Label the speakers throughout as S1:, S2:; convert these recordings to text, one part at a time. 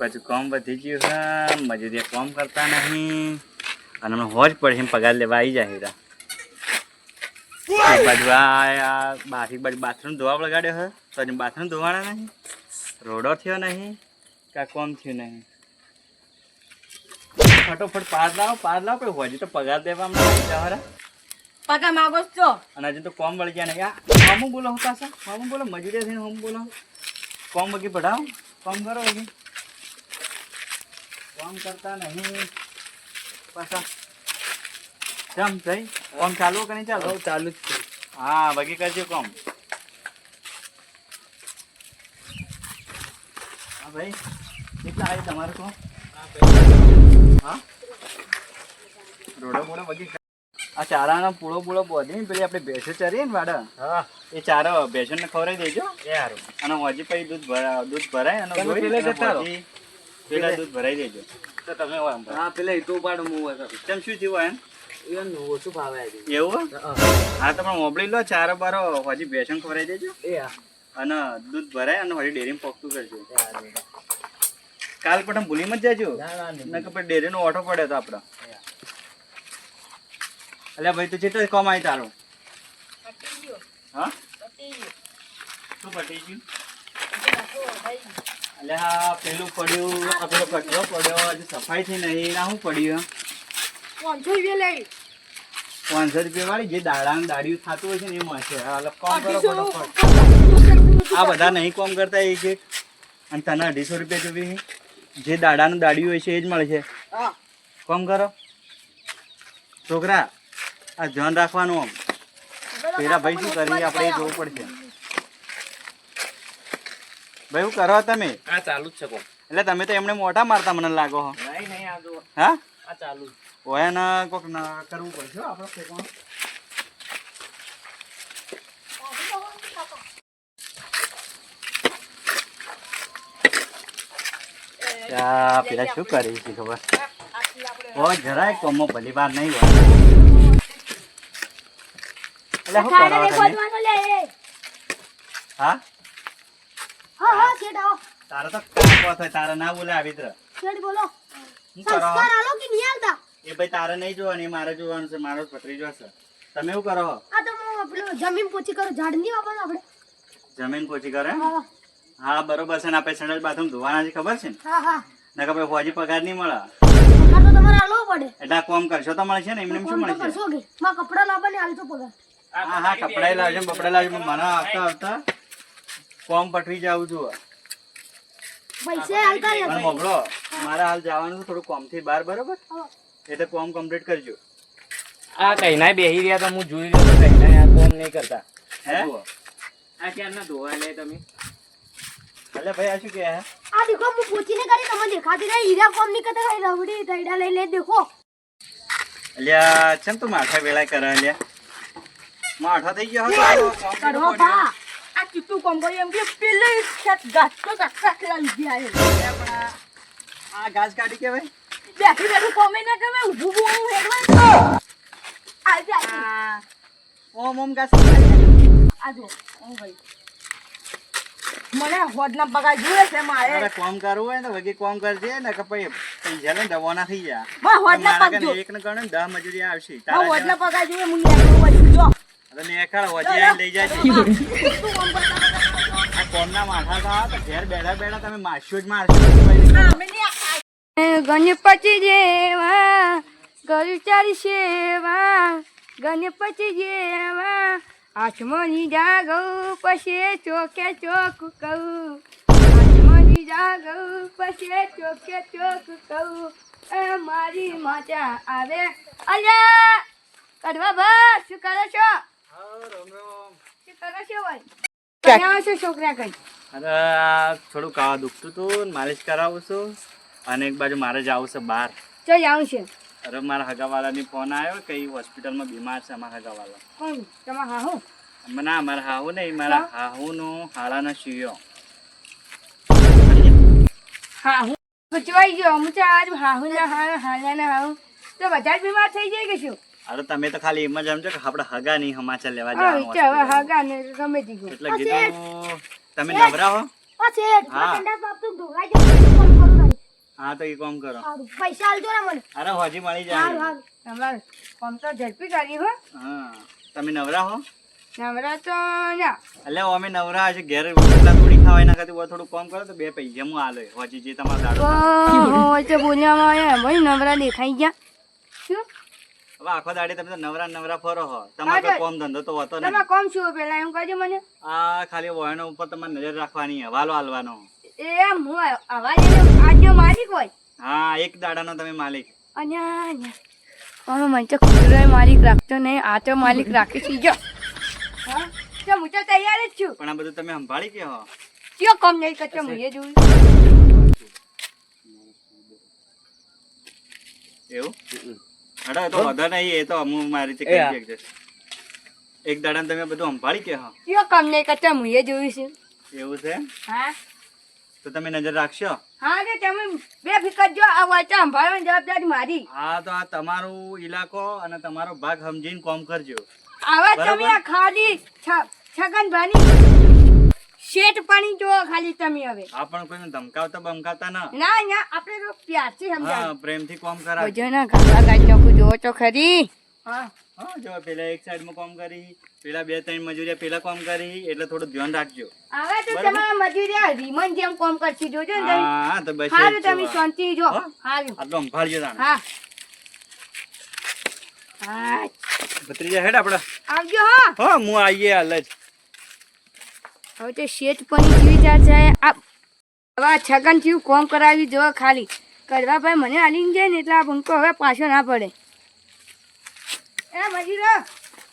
S1: પાછું કામ વધી ગયું છે મજૂરી કામ કરતા નહીં. અને હમણાં હોજ પડશે પગાર લેવા આવી જાય હીરા. બાજુ આ આ બાજુ બાથરૂમ ધોવા લગાડ્યો હે તો હજી બાથરૂમ ધોવાના નહીં. રોડો થયો નહીં કાં કોમ થયું નહીં. ફટોફટ પાર લાવો પાર લાવો પણ હોજી તો પગાર દેવા હમણાં આવી જાઓ હરા.
S2: પગા માગો છો?
S1: અને હજી તો કોમ વળી ગયા નહીં. આ હું બોલો હું પાછા હું બોલો મજૂરી થઈને હું બોલો કોમ વગી પઢાવો? કોમ કરો વગી કોમ કરતા નહીં. પાછા કેમ થઈ. કામ ચાલુ કે નહીં ચાલુ?
S3: ચાલુ જ છે.
S1: હા બાકી કરજો કામ. હા ભાઈ કેટલા આવી તમારું કોમ હા? રોડો બોડો બગી આ ચારાનો પૂળો પૂળો બોધી પેલી આપણે ભેંસો ચરીએ ને વાડા?
S3: હા.
S1: એ ચારો ભેંસોને ખવડાવી દેજો.
S3: એ સારું
S1: અને હજી પછી દૂધ ભરા દૂધ ભરાય અને
S3: પેલે જતા
S1: પેલા દૂધ ભરાઈ દેજો
S3: તો તમે હોય હા પેલા ઈટો પાડો હું હોય
S1: કેમ શું થયું એમ?
S3: એમ ઓછું ભાવે
S1: એવું હા. તમે મોબલી લો ચારો બારો હજી ભેંસોને ખવડાવી દેજો.
S3: એ હા.
S1: અને દૂધ ભરાય અને હજી ડેરીમાં પોખતું કરજો. કાલ પણ ભૂલી મત જાજો?
S3: ના ના
S1: નકર પછી ડેરીનો ઓટો પડ્યો તો આપણો અલ્યા ભાઈ તું જેટલો કમાય આવી તારો? હા? શું પટી ગયું? અલ્યા પેલું પડ્યું આ પેલો કચરો પડ્યો હજી સફાઈ થી નહીં ના શું પડ્યું
S2: પાંચસો રૂપિયા લઈ.
S1: પાંચસો રૂપિયા વાળી જે દાડાનું દાડિયું થતું હોય છે ને એ મળશે કોમ કરો ફટોફટ. આ બધા નહીં કોમ કરતા એ એક અને તને અઢીસો રૂપિયા જોવી જે દાડાનું દાડિયું હોય છે એ જ મળશે
S2: હા.
S1: કોમ કરો. છોકરા આ ધ્યાન રાખવાનું આમ. પેલા ભાઈ શું કરી આપણે એ જોવું પડશે. ભાઈ હું કરો તમે?
S3: આ ચાલુ જ છે કોમ
S1: એટલે તમે તો એમને મોટા મારતા મને લાગો હો.
S3: નહીં નહીં આ જો
S1: હા?
S3: આ ચાલુ.
S1: ઓય ને કોક ના કરવું પડશે આપણે ફેંકવાનું. આ પેલા શું કરી છે ખબર? ઓ જરાય કોમો ભલી વાર નહીં હોય. એટલે શું કરો તમે? હા?
S2: હા હા શેઠ આવો.
S1: તારે તો કાપો થાય તારે ના બોલે આવી તરફ
S2: શેઠ બોલો સંસ્કાર આલો કે નહીં આલતા?
S1: એ ભાઈ તારે નહીં જોવાની મારે જોવાનું છે મારો ભત્રીજો છે તમે એવું કરો?
S2: આ તો હું પેલું જમીન પોચી કરો ઝાડ નહીં વાપરવાનું આપણે.
S1: જમીન પોચી કરે?
S2: હા
S1: હા. બરોબર છે ને આપણે સંડાસ બાથરૂમ ધોવાના છે ખબર છે ને?
S2: હા હા.
S1: ને કે ભાઈ હોજી પગાર નહીં મળે.
S2: આ તો તમારે આલવો પડે.
S1: એટલે કોમ કરશો તો મળશે ને? એમને શું મળશે
S2: કરશો કે? માં કપડા લાવવાને આલજો પગાર.
S1: હા હા કપડા લાવજો કપડા લાવજો મને આવતા આવતા. કોમ પટરી જાવું છું.
S2: પૈસા
S1: મોકલો મારે હાલ જવાનું છે થોડું કોમથી બહાર બરોબર. એટલે કોમ કમ્પ્લીટ કરજો.
S3: આ કઈના બેહી રહ્યા તો હું જોઈ રહ્યો કઈના આ કોમ નહીં કરતા.
S1: હે.
S3: આ ક્યારના ધોવા લે તમે?
S1: એટલે ભાઈ આ શું કે
S2: આ દેખો હું પોચીને કરી તમને દેખાતી નહીં. હીરા કોમ નહીં કરતા કઈ રવડી તૈડા લઈ લે દેખો.
S1: અલ્યા ચમ તું માથા વેળા કરે અલ્યા? માથા થઈ ગયો હતો
S2: કરો
S1: કેટલું
S2: બા ચીટું કોમ કરી એમ કે પેલે ખેત ગાછો કાકરા લીધી આવે
S1: અલ્યા પણ આ- ઘાસ કાઢી કેવાય
S2: બેઠી બેઠી કોમે ના કમે ઊભું ઊભું હેડવાય. આવી આવી
S1: ઓમ ઓમ ઘાસ કાઢી.
S2: આ જો ઓ ભાઈ. મને હોદના પગાર જોઈએ છે મારે.
S1: અરે કોમ કરવું હોય ને વગી કોમ કરજે ને કે પછી પૈસા ને દવાના થઈ જા
S2: માં હોદના
S1: મારા
S2: પગ
S1: કને
S2: જો.
S1: એક ને ગણે ને દહ મજૂરી આવશે. તારા
S2: હોદના પગાર જોઈએ મુનિયા જો.
S1: અરે ને એકાળ હોજી આઈને લઈ જાય આ કોમના માથા આ તો ઘેર બેઠા બેઠા તમે માસ્યો જ મારશો.
S4: ગણપતિ જેવા ગરુચારી સેવા ગણપતિ જેવા આસમાની જાગો પછી ચોકે ચોક કહું. આસમાની જાગો પછી ચોકે ચોક કહું. એ મારી માતા આવે. અલ્યા કડવા ભા શું કરો છો?
S1: થોડું કાવા દુખતું હતું માલિશ કરાવું છું. અને એક બાજુ મારે જવું છે બહાર.
S4: ચલ જવું છે
S1: અરે મારા હગાવાલાની ફોન આવ્યો કે હોસ્પિટલ હોસ્પિટલમાં બીમાર છે અમારા હગાવાલા.
S4: કોણ? તમારા હા
S1: ના મારા હાહુ નહીં મારા હાહુનો હાડાનો શિયો.
S4: હા હું ગુચવાઈ ગયો. હું તો આજ હાહુ ના હા હાલા ના હાહુ તો બધા જ બીમાર થઈ જાય કે શું?
S1: અરે તમે તો ખાલી એમ જ સમજો કે આપણે હગા નહીં સમાચાર લેવા જવાનું
S4: છે હવે હગા ને ગમે તે ગયો
S1: એટલે કીધું તમે નવરા હો? હા.
S2: બાપ તું
S1: એ કોમ કરો.
S2: પૈસા આલજો ને મને.
S1: અરે હોજી મળી જાય.
S4: તમારે કોમ તો ઝડપી કરી હો.
S1: હા તમે નવરા હો?
S4: નવરા તો ના.
S1: એટલે અમે નવરા છે ઘેર રોટલા થોડી ખાવા એના કરતી થોડું કામ કરો તો બે પૈસા હું આલો હોજી જે તમારો દાડો.
S4: હોય તો આવ્યા ભાઈ નવરા દેખાઈ ગયા. શું?
S1: હવે આખો દાડે તમે તો નવરા નવરા ફરો હો. તમારે કોઈ કામ ધંધો તો હોતો
S4: તમે
S1: નહીં
S4: કોમ શું પેલા એમ કહેજો મને.
S1: આ ખાલી વોયનો ઉપર તમારે નજર રાખવાની હવાલો હાલવાનો.
S4: એ હું અવાજ આજનો માલિક હોય?
S1: હા એક દાડાનો તમે માલિક.
S4: અન્યા અન્યા. મને તો કૂતરો માલિક રાખતો નહીં. આ તો માલિક રાખી સીજો હા? તો હું તો તૈયાર જ છું.
S1: પણ આ બધું તમે સંભાળી કે હો.
S4: કયો કોમ નહીં કરતો? હું જોયું
S1: એવું? અરે તો વધો નહીં એ તો અમુક મારી રીતે કરી શકજો એક દાડા તમે બધું સંભાળી કે હો?
S4: કયો કામ નહીં કરતો હું એ જોયું છે.
S1: એવું છે
S4: હા.
S1: તો તમે નજર રાખશો?
S4: હા કે તમે બે ફિકર જો આ વાંચા સંભાળવાની જવાબદારી મારી.
S1: હા તો આ તમારો ઇલાકો અને તમારો ભાગ સમજીને કોમ કરજો.
S4: આવા. તમે આ ખાલી છ- છગનભાની શેઠ પાણી જો ખાલી તમે હવે.
S1: આ પણ કોઈને ધમકાવતા બમકાતા ના.
S4: ના ના આપણે તો પ્યારથી
S1: હા
S4: સમજાય
S1: પ્રેમથી કોમ જો
S4: ના ગાળા ગાડી નાખું જોવો તો ખરી. હા
S1: હા જો પેલા એક સાઈડમાં કોમ કરી પેલા બે ત્રણ મજૂરિયા પેલા કોમ કરી એટલે થોડું ધ્યાન રાખજો.
S4: હવે તો તમારા મજૂરિયા રીમન જેમ કોમ કરશી જોજો ને
S1: હા તો બસ
S4: હારું તમે શાંતિ જો.
S1: હા?
S4: હારું.
S1: આટલો સંભાળજો તાણે.
S4: હા. હા.
S1: ભત્રીજા હેડ આપડા
S4: આવજો હા.
S1: હા હું આવીએ હાલ જ.
S4: હવે તો શેઠ પણ વિચાર છે. આ હવે છગન થયું કોમ કરાવી જો ખાલી. કરવા ભાઈ મને આલીને જાય ને એટલે આ બંકો હવે પાછો ના પડે. એ મજીરો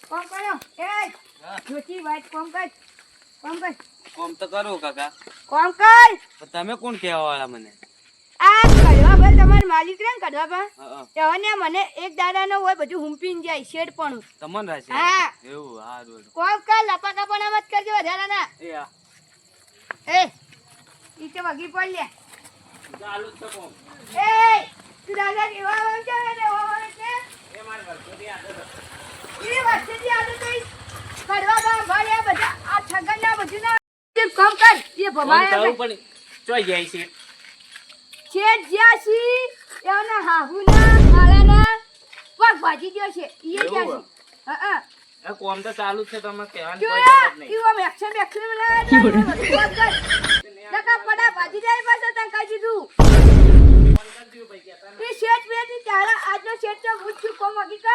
S4: કોમ કરો. એ જોતી વાત કોમ કર કોમ કર.
S3: કોમ તો કરો કાકા.
S4: કોમ કર.
S3: તમે કોણ કહેવા વાળા મને?
S4: આ ભાઈ તમારા માલિક રે ને કડવા ભાઈ
S3: હા, હા.
S4: એવાને મને એક દાડાનો હોય બધું હુંપીને જાય શેડ પણ
S3: તમન રહેશે?
S4: હા.
S3: એવું સારું
S4: કોક કા લપા પણ મત કરજો વધારાના.
S3: એ હા.
S4: એ ઈ તો વગી પડ લે.
S3: ચાલુ છે કોમ.
S4: એ તું દાદા કેવા છે? ને એવા આવે છે?
S3: એ મારે વર્ષોથી આદત હતી.
S4: એ વર્ષેથી આદત તો કડવા બા ભાઈ બધા આ છગન ના બધું ના કામ કર એ
S3: કોમ પણ ચોઈ જાય છે.
S4: છે જ્યાં છી એના હાહુના હાલાના પગ ભાજી ગયો છે. ઈ
S3: એવું?
S4: જ્યાં છે હા હા.
S3: કોમ તો ચાલુ છે તમે કહેવાની કોઈ જરૂર નહીં.
S4: ઈવો મેક્સન મેક્સન? લકા પડા ભાજી જાય પાછા તને કહી દીધું. એ શેઠ તારા આજનો શેઠ તો હું છું કોમ હકીકત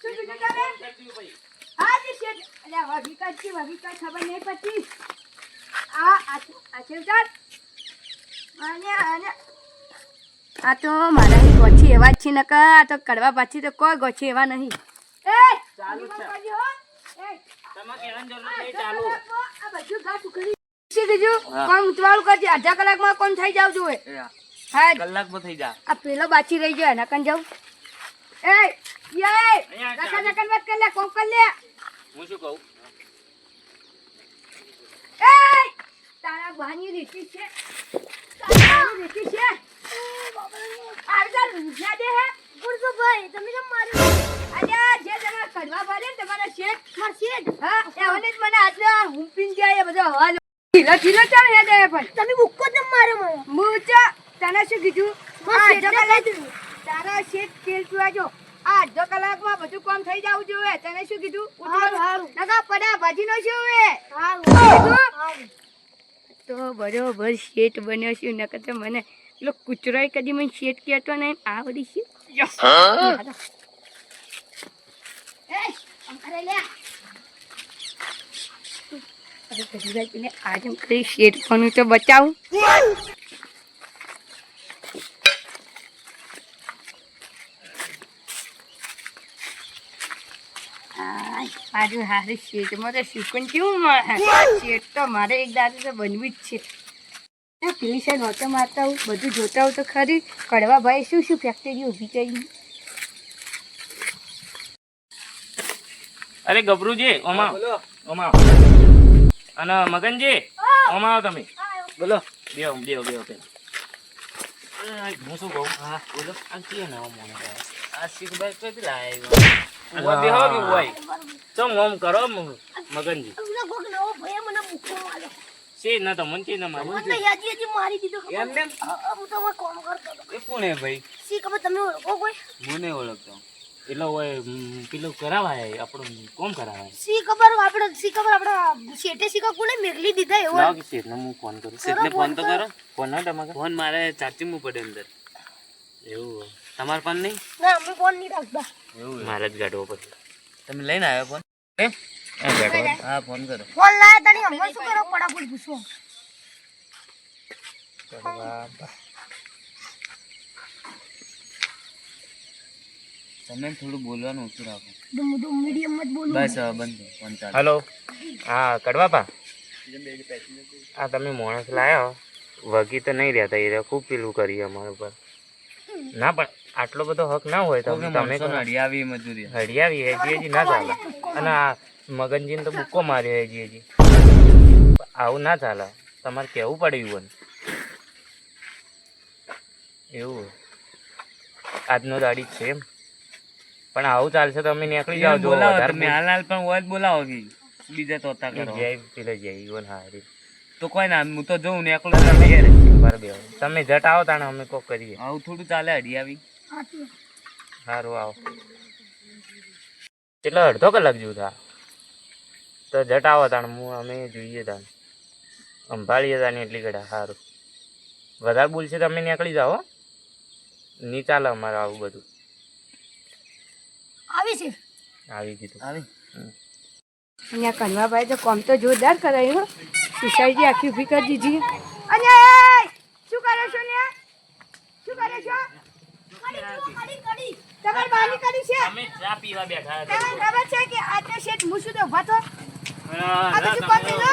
S4: શું કીધું તમે? હા જે શેઠ અલ્યા હકીકત છે હકીકત ખબર નહીં પડતી. આ આ આ શેઠ અને અને આ તો મારા અહીં ગોછી એવા જ છે નકા આ તો કડવા પાછી તો કોઈ ગોછી એવા નહીં. એ
S3: ચાલુ છે.
S4: કરજો હો. એ
S3: તમે કહેવાની જરૂર
S4: આ
S3: નહીં
S4: અડધા કલાકમાં કોમ થઈ જાવ જોઈએ
S3: એ હા.
S4: હા.
S3: કલાકમાં થઈ જા.
S4: આ પેલો બાચી રહી ગયો એના કન જાઉં. એ યે
S3: અહીંયા
S4: નકર વાત કર લે કોમ કર લે.
S3: હું શું કહું?
S4: એ તારા ભાની રીતિ છે. તમે જે માર મને મુચા તને શું કીધું તારા શેઠ તેલ પીવાજો આ અડધો કલાકમાં બધું કામ થઈ જવું જોઈએ તને શું કીધું? ઉઠવાનું નકા પડા ભાજી નો શું હે કીધું? તો બરોબર શેઠ બન્યો છું નકર તો મને પેલો કૂચરોય કદી મને શેઠ કહેતો નહીં આ બધી શી યસ અરે કદી આજ હું કરી શેઠ પણ તો બચાવું. આજુ હારી શેઠમાં તો શીખવું કેવું મળે? તો મારે એક દાદા તો બનવી જ છે. પેલી સાઈડ ઓટો મારતા હું બધું જોતા હું તો ખરી. કડવા ભાઈ શું શું ફેક્ટરી ઊભી કરી?
S3: અરે ગભરુજી ઓમા. ઓમા. અને મગનજી ઓમા આવો તમે. બોલો. બેહો બેહો બેહો પેલા હું શું કહું? હા બોલો. આ કે નામ મને આ શીખભાઈ કઈ લાવ્યો બેહો હોય. ચમ ઓમ કરો મગનજી. છે ના તમને છે ના મારું
S2: મને યાદી હતી મારી દીધો ખબર?
S5: એમ?
S2: આ હું તો કોમ કરતો
S5: એ કોણ હે ભાઈ?
S2: શી ખબર તમે ઓળખો કોઈ?
S5: મને ઓળખતો.
S3: એટલે હોય પેલું કરાવાય આપણો કોમ કરાવાય.
S2: શી ખબર આપણે શી ખબર આપણે શેઠે ખબર કોને મેકલી દીધા એવો?
S3: શેઠને હું ફોન કરું.
S5: શેઠને ફોન તો કરો.
S3: ફોન ના તમારે.
S5: ફોન મારે ચાર્જિંગમાં પડે અંદર.
S3: એવું. હોય.
S5: તમારો પણ નહીં?
S2: ના અમે ફોન નહીં રાખતા.
S5: એવું
S3: મારે જ ગાઢવો પડે
S5: તમે લઈને આવ્યો ફોન
S3: ગાઢવો.
S5: હા ફોન કરો.
S2: ફોન લાયા તને અમે શું કરો? પડાપડ પૂછો.
S5: તમે થોડું બોલવાનું ઓછું રાખો.
S2: મીડિયમ જ બોલું.
S5: બસ હવે બંધ ફોન ચાલુ.
S3: હલો હા કડવાપા? આ તમે માણસ લાયા વગી તો નહીં રહેતા એ ખૂબ પેલું કરી અમારા ઉપર. ના પણ આટલો બધો હક ના હોય તો
S5: તમે
S3: તમે
S5: માણસો મજૂરી
S3: હડિયાવી હજી હજી ના ચાલે. અને આ મગનજીને તો બુક્કો માર્યો હજી હજી આવું ના ચાલે. તમારે કહેવું પડે એવું એવું. આજનો દાડી છે એમ. પણ આવું ચાલશે તો અમે નીકળી જાવ જો વધારે
S5: તમે હાલ હાલ પણ હોય બોલાવો કે બીજા તોતા કરો.
S3: જય પેલે જય ઈવન હારી.
S5: તો કોઈ ના હું તો જોઉં ને એકલો તમે
S3: જટ આવો તાણે અમે કોક કરીએ.
S5: આવું થોડું ચાલે હડી આવી.
S3: સારું આવો. કેટલો અડધો કલાક જેવું થા. તો જટ આવો તાણે હું અમે જોઈએ તાને સંભાળીએ તાને એટલી કડા સારું વધારે બોલશે તમે નીકળી જાઓ નહીં ચાલે અમારે આવું બધું.
S2: આવી છે?
S3: આવી ગયું
S5: આવી.
S4: અહીંયા કનવાભાઈ તો કોમ તો જોરદાર કરાયું હો. સોસાયટી આખી ઊભી કરી દીધી. અને શું કરો છો ને શું કરો છો? તમારી બાની કરી છે?
S3: અમે ચા પીવા બેઠા
S4: તમને ખબર છે કે આજે શેઠ હું શું તો ઊભા તો આ બધું કોમ મેલો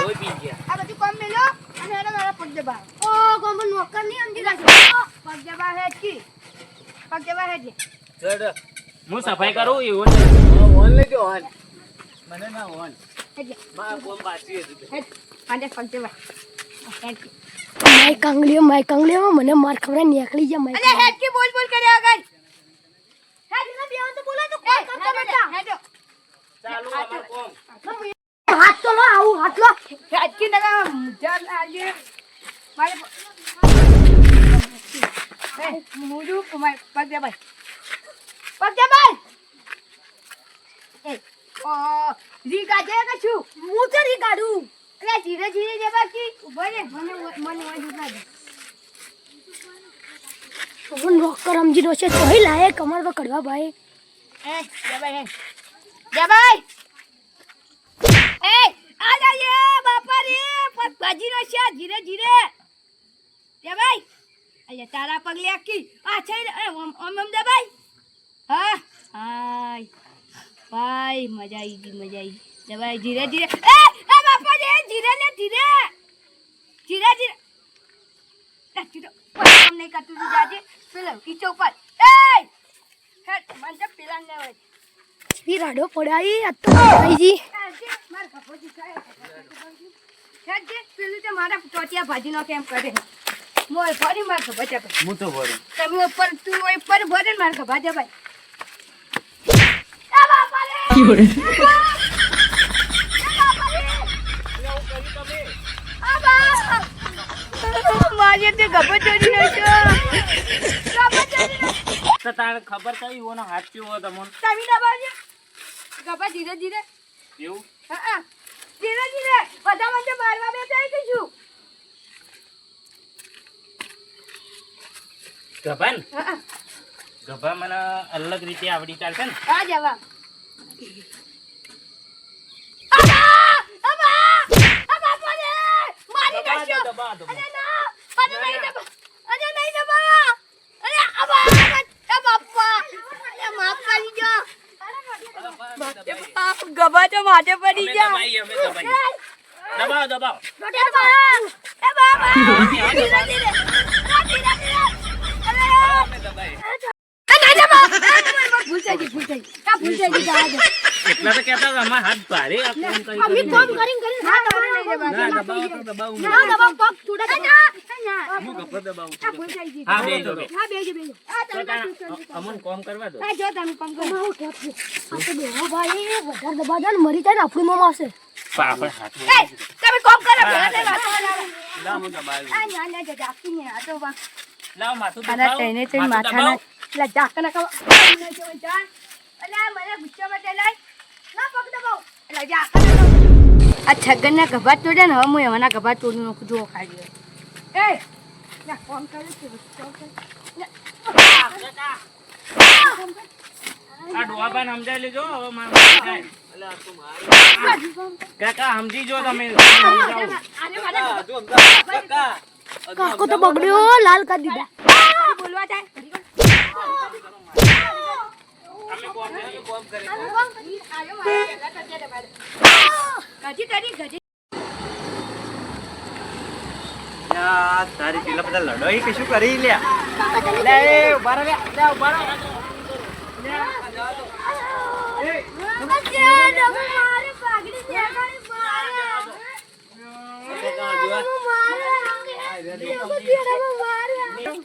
S4: આ બધું કોમ મેલો અને એને મારા પગ દબા
S2: ઓ કોમ નોકર નહીં સમજી રાખજો
S4: પગ દબા કી પગ દબા
S3: હું સફાઈ કરું? એવું
S5: ઓન લેજો ઓન મને ના ઓન હતું.
S4: દબા હેઠી
S2: માય કાંગલીઓ માય કાંગલીઓ મને માર ખબર નીકળી જાય માય
S4: અરે હેઠી બોલ બોલ કરે આગળ.
S2: હેડ ના બેહો તો બોલા તો કોણ કરતા. બેટા
S4: હેઠો
S3: ચાલુ અમાર કોમ.
S2: હાથ તો લો આવું હાથ લો.
S4: હેઠી નગા મુજર આજે મારે મુજુ કુમાર પગ દબા પગ દબા એ ઓ રી કાજે કે છું
S2: હું તો કાઢું
S4: અરે ધીરે ધીરે જવા કી ઊભો રે મને મને ઓય દુખા દે
S2: હું નોકર સમજી રહ્યો છે તોય લાયે કમર પર કડવા ભાઈ.
S4: એ જબાઈ હે જબાઈ એ આ જાયે બાપા રે પગ ભાજી નો છે ધીરે ધીરે. જબાઈ અલ્યા તારા પગલે કી આ છે એ ઓમ ઓમ ઓમ હા હાય. ભાઈ મજા આવી ગઈ મજા આવી ગઈ. દબાઈ ધીરે ધીરે. એ એ બાપા રે ધીરે લે ધીરે. ધીરે ધીરે. એ ધીરે. કામ નહીં કરતું તું જાજે. પેલો ઈચો ઉપર. એ! હેડ મને પેલા ને હોય.
S2: ઈ રાડો પડાઈ આ તો ભાઈજી
S4: માર કપોજી થાય હેડ જે પેલું તે મારા ટોટિયા ભાજીનો કેમ કરે? મોય ફરી માર છે ભાઈ
S5: હું તો ભરું.
S4: તમે ઉપર તું ઓય પર ભરે ને માર છે ભાઈ આ બાપા! રે આ બાપા મારે તે ગભો ચોરી નાખ્યો ગભો ચોરી નાખ્યો
S3: તો તારે ખબર થઈ હોનો હાથ કેવો તમને?
S4: તમે દબાવજો ગભા ધીરે ધીરે.
S3: એવું?
S4: હા હા. ધીરે ધીરે. બધા મને મારવા બેઠા કે શું?
S3: ગભાન?
S4: હા હા.
S3: ગભા મને અલગ રીતે આવડી ચાલશે ને.
S4: આ જવા! મારી
S3: દબા દો,
S4: નાખ્યો!
S3: દબા દો.
S4: અરે! અરે નહીં દબા! અરે નહીં દબા! અરે આબા! આ બાપા! અરે માફ કરી. બાપ, ગભા તો માથે પડી
S3: દબાઈએ. દબાવો દબાવો
S4: એ બા! એ બાબા! ધીરે ધીરે! ધીરે ધીરે! અરે!
S3: એટલા તો કહેતા હતા, હાથ ભારે કોમ
S2: અમે કોમ કરીને કરીને
S4: ના, દબા.
S3: ના દબાવો તો દબાવું
S2: ના દબાવ પગ થોડા
S4: ના! ના!
S3: હું ગભો દબાવું
S4: આ ભૂલ થઈ ગઈ.
S3: હા બેજો
S4: હા, બેજો, બેજો.
S3: અમન કોમ કરવા દો
S4: જો તમે પંગ કરો.
S2: મારું ટેપ છે આ તો બેહો ભાઈ વધારે દબા દે ને મરી જાય ને આપણી મોં આવશે
S3: પણ હાથ
S4: તમે કોમ કરો ભેગા થઈને વાતો કરાવો.
S1: હું દબાવી
S4: ના ના જા જાગતી નહીં આ તો વા-
S3: લાવ માથું દબાવો.
S4: તેને તેને
S3: માથું
S4: માથાના
S3: દબાવો.
S4: એટલે ઝાકના ખાવા. મને ગુસ્સામાં તે લાય. ના પગ દબાવ. એટલે ખાવા. આ છગનના ગભા તોડ્યા ને હવે હું એવાના ગભા તોડી નાખું જુઓ ખાલી. એ ના ફોન કરે છે ફોન કરે. ના.
S3: આ ડોહાભાઈને સમજાવી લેજો હવે કાકા સમજી જો તમે
S2: કાકો તો બગડ્યો લાલ કરી દીધા
S4: બોલવા જાય
S1: તારી પેલા બધા લડોઈ કે શું કરી લ્યા?
S3: લે,
S1: ઊભા ઊભા.
S3: મારું મન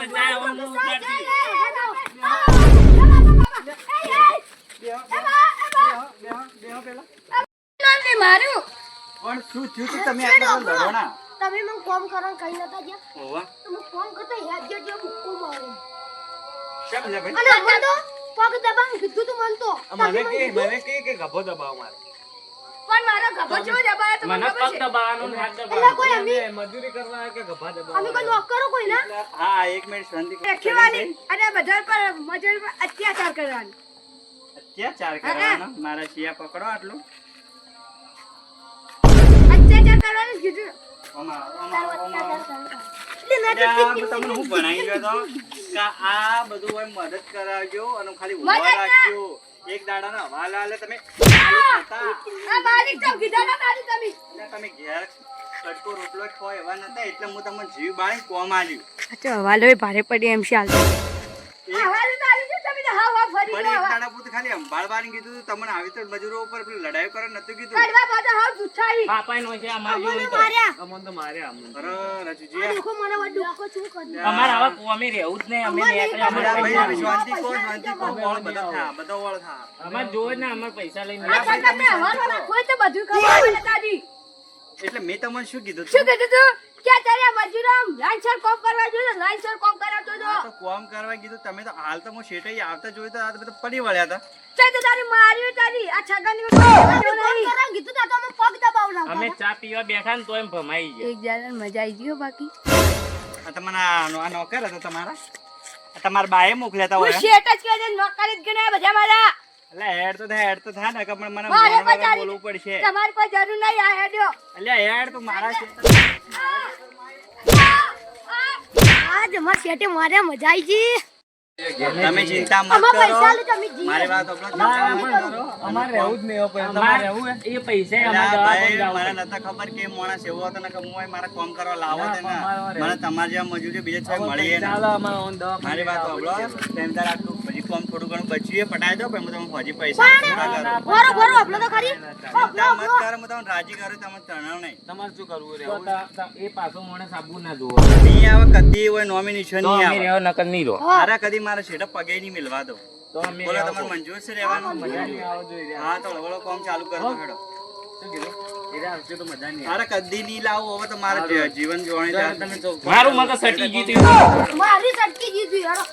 S3: બચાય, હવે હું ઉતારતી.
S1: બેહો, બેહો, બેહો, બેહો પેલા.
S4: મારું
S1: પણ શું થયું તમે આટલા
S2: તમે મને ફોન કરો કઈ નતા ગયા.
S1: ઓવા.
S2: તો હું ફોન કરતો હેડ જો મુક્કો મારું
S1: કેમ છે ભાઈ?
S2: અને મને તો પગ દબાણ કીધું તું મન તો.
S1: મને કે મને કે કે ગભો દબાવ મારે.
S4: પણ મારો ગભો જો દબાયો તો મને
S3: પગ
S4: છે?
S3: ને હાથ
S2: એટલે કોઈ અમે
S1: મજૂરી કરવા કે ગભા
S2: અમે કોઈ નોકરો કોઈ ના?
S1: હા એક મિનિટ શાંતિ કરો.
S4: રખેવાની અને બધા પર મજૂર પર અત્યાચાર કરવાનો.
S1: અત્યાચાર કરવાનો? મારા શિયા પકડો આટલું.
S4: અત્યાચાર કરવાનું કીધું.
S1: આ તમને હું ભણાઈ ગયો તો? કે આ બધું મદદ કરાવજો અને ખાલી ઊભા
S4: મદદ
S1: રાખજો એક દાડાના હવાલા આલે તમે.
S4: આ બારીક તો કીધા ના તારી તમે.
S1: એટલે તમે ઘેર કટકો રોટલો ખો એવા નતા એટલે હું તમને જીવ બાળી કોમ આલ્યું.
S4: અચ્છા હવાલો ભારે પડી એમ છે
S1: તમને આવી તો મજૂરો ઉપર લડાઈ કરે નતું કીધું?
S4: કાઢવા પાછા હાવ દુછાઈ
S3: પાપાય નો છે અમારે જેવું તો.
S2: માર્યા.
S1: અમન તો માર્યા અરે રજુજી
S2: દેખો મને વડું શું કરી
S3: અમારે હવે કોમે રહેવું જ નહીં અમે નીકળ્યા,
S1: અમારા
S3: અમારે
S1: ભાઈ શાંતિ કો શાંતિ કો વળ બધા થા બધા વળ થા.
S3: અમારે જોવે ને અમારે પૈસા લઈને
S4: આ તો તમને હવાલો રાખવો હોય તો બધું ખબર પડે
S1: એટલે મેં તમને શું કીધું
S4: શું કીધું તું? ક્યાં તારે મજૂરો લાઈનસર કોમ કરવા જોઈએ લાઈનસર કોમ કરાવતો જો
S1: તો કોમ કરવા કીધું તમે તો હાલ તો હું શેઠે આવતા જોયું તો આ તો પડી વળ્યા હતા.
S4: ચાલ તો તારી માર્યું તારી. આ છગનની કોઈ
S2: કીધું તો અમે પગ દબાવડાવતા
S3: અમે ચા પીવા બેઠા ને તો એમ ભમાઈ ગયા.
S4: એક જાણ મજા આવી ગયો બાકી.
S1: આ તમારા આ આ નોકર હતા તમારા? તમારા બાએ મોકલ્યા હતા
S4: હું શેઠ જ કહે નોકરી જ ગણાય બધા મારા.
S1: એટલે હેડ તો થાય હેડ તો થાય ને કે પણ મને
S4: મારે કોઈ
S1: બોલવું પડશે.
S4: તમારી કોઈ જરૂર નહીં આ હેડ્યો
S1: એટલે હેડ તો મારા છે
S2: આજ અમાર શેઠે મારે મજા આવી ગઈ
S1: તમે ચિંતા મત કરો. મારે વાત સાંભળો,
S3: અમારે રહેવું જ નહીં તમારે એ પૈસા અમારે
S1: મને નતા ખબર કે માણસ એવો હતો ને કે હું મારે મારા કામ કરવા લાવો છે ને? મને તમારી જેવા મજૂરી બીજા છે મળી ને. મારી વાત સાંભળો તેમ તારે આટલું કામ થોડું ઘણું બચ્યું એ પટાઈ દો પણ હું તમને હજી પૈસા.
S2: ભરો ભરો આપણો તો ખરી
S1: કરો હું તમને રાજી કરું તમે તણાવ નહીં.
S3: તમારે શું કરવું એ પાછો મને સાબુ ના જોવો
S1: નહીં આવે કદી હોય નોમિનેશન નહીં આવે.
S3: રહેવા નકર નહીં રહો.
S1: મારા કદી મારા શેઠા પગે નહીં મિલવા દો.
S3: તો અમે
S1: બોલો તમારે મંજૂર છે રહેવાનું? હા તો હળવળો કામ ચાલુ કરો હેડો કદી નહીં લાવું હવે તો મારા જીવન જોવાની
S3: મારું મગજ સટી ગયું
S2: મારી સટકી કરો.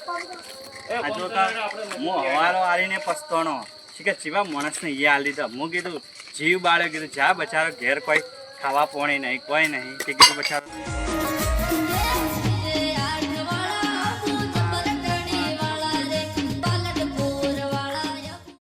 S1: આ જો કા હું આવીને પસ્તોનો કે ચીવા માણસને એ આલી દીધા હું કીધું જીવ બાળે કીધું જા બચારો ઘેર કોઈ ખાવા પોણી નહીં કોઈ નહીં. તે કીધું બચારો.